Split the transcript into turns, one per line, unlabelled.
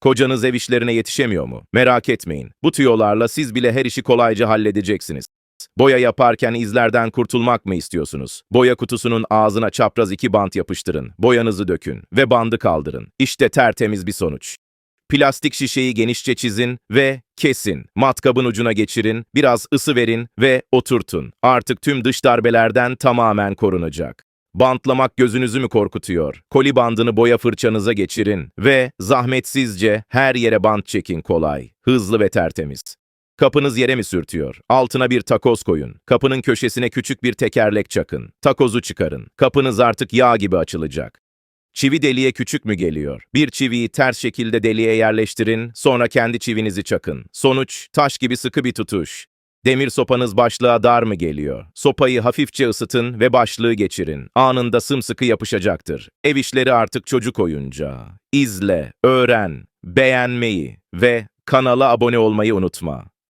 Kocanız ev işlerine yetişemiyor mu? Merak etmeyin. Bu tüyolarla siz bile her işi kolayca halledeceksiniz. Boya yaparken izlerden kurtulmak mı istiyorsunuz? Boya kutusunun ağzına çapraz iki bant yapıştırın, boyanızı dökün ve bandı kaldırın. İşte tertemiz bir sonuç. Plastik şişeyi genişçe çizin ve kesin. Matkabın ucuna geçirin, biraz ısı verin ve oturtun. Artık tüm dış darbelerden tamamen korunacak. Bantlamak gözünüzü mü korkutuyor? Koli bandını boya fırçanıza geçirin ve zahmetsizce her yere bant çekin kolay, hızlı ve tertemiz. Kapınız yere mi sürtüyor? Altına bir takoz koyun. Kapının köşesine küçük bir tekerlek çakın. Takozu çıkarın. Kapınız artık yağ gibi açılacak. Çivi deliğe küçük mü geliyor? Bir çiviyi ters şekilde deliğe yerleştirin, sonra kendi çivinizi çakın. Sonuç, taş gibi sıkı bir tutuş. Demir sopanız başlığa dar mı geliyor? Sopayı hafifçe ısıtın ve başlığı geçirin. Anında sımsıkı yapışacaktır. Ev işleri artık çocuk oyuncağı. İzle, öğren, beğenmeyi ve kanala abone olmayı unutma.